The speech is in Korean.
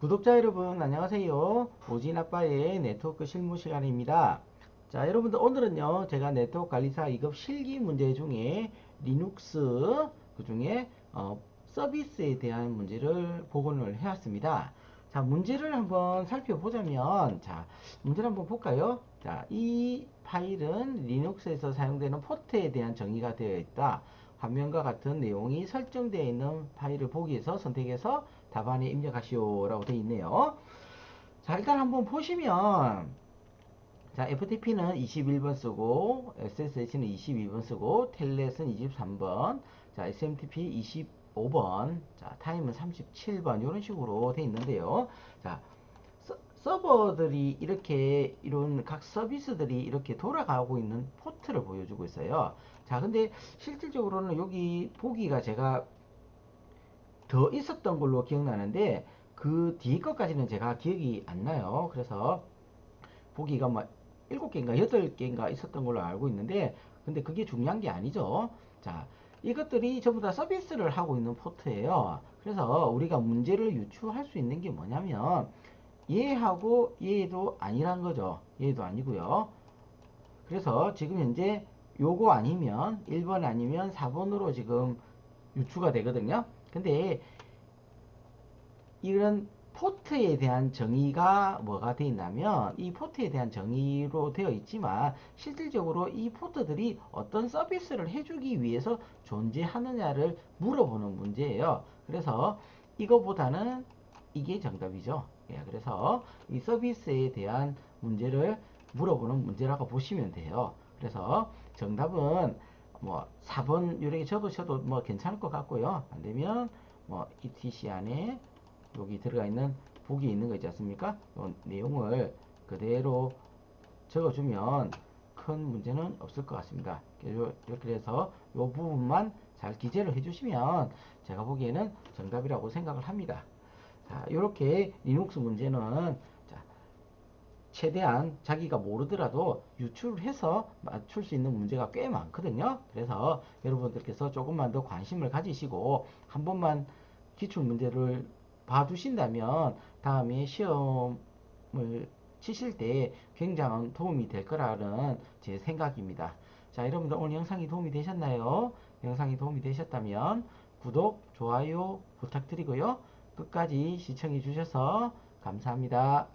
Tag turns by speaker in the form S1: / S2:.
S1: 구독자 여러분 안녕하세요. 오진아빠의 네트워크 실무 시간입니다. 자 여러분들 오늘은요 제가 네트워크 관리사 2급 실기 문제 중에 리눅스 그 중에 어, 서비스에 대한 문제를 복원을 해왔습니다. 자 문제를 한번 살펴보자면 자 문제를 한번 볼까요? 자 이 파일은 리눅스에서 사용되는 포트에 대한 정의가 되어 있다. 화면과 같은 내용이 설정되어 있는 파일을 보기에서 선택해서 답안에 입력하시오 라고 되어 있네요. 자 일단 한번 보시면 자 FTP는 21번 쓰고 SSH는 22번 쓰고 텔넷은 23번 자 SMTP 25번 자 타임은 37번 이런 식으로 되어 있는데요. 자 서버들이 이렇게 이런 각 서비스들이 이렇게 돌아가고 있는 포트를 보여주고 있어요. 자 근데 실질적으로는 여기 보기가 제가 더 있었던 걸로 기억나는데 그뒤 것까지는 제가 기억이 안 나요. 그래서 보기가 뭐 7개인가 8개인가 있었던 걸로 알고 있는데 근데 그게 중요한 게 아니죠. 자, 이것들이 전부 다 서비스를 하고 있는 포트예요. 그래서 우리가 문제를 유추할 수 있는 게 뭐냐면 얘하고 얘도 아니란 거죠. 얘도 아니고요. 그래서 지금 현재 요거 아니면 1번 아니면 4번으로 지금 유추가 되거든요. 근데 이런 포트에 대한 정의가 뭐가 되어 있냐면 이 포트에 대한 정의로 되어 있지만 실질적으로 이 포트들이 어떤 서비스를 해주기 위해서 존재하느냐를 물어보는 문제예요. 그래서 이거보다는 이게 정답이죠. 예, 그래서 이 서비스에 대한 문제를 물어보는 문제라고 보시면 돼요. 그래서 정답은 뭐 4번 이렇게 적으셔도 뭐 괜찮을 것 같고요. 안 되면 뭐 ETC 안에 여기 들어가 있는 보기 있는 거 있지 않습니까? 요 내용을 그대로 적어주면 큰 문제는 없을 것 같습니다. 이렇게 해서 이 부분만 잘 기재를 해주시면 제가 보기에는 정답이라고 생각을 합니다. 자, 이렇게 리눅스 문제는 최대한 자기가 모르더라도 유출해서 맞출 수 있는 문제가 꽤 많거든요. 그래서 여러분들께서 조금만 더 관심을 가지시고 한 번만 기출 문제를 봐두신다면 다음에 시험을 치실 때 굉장한 도움이 될 거라는 제 생각입니다. 자, 여러분들 오늘 영상이 도움이 되셨나요? 영상이 도움이 되셨다면 구독, 좋아요 부탁드리고요. 끝까지 시청해 주셔서 감사합니다.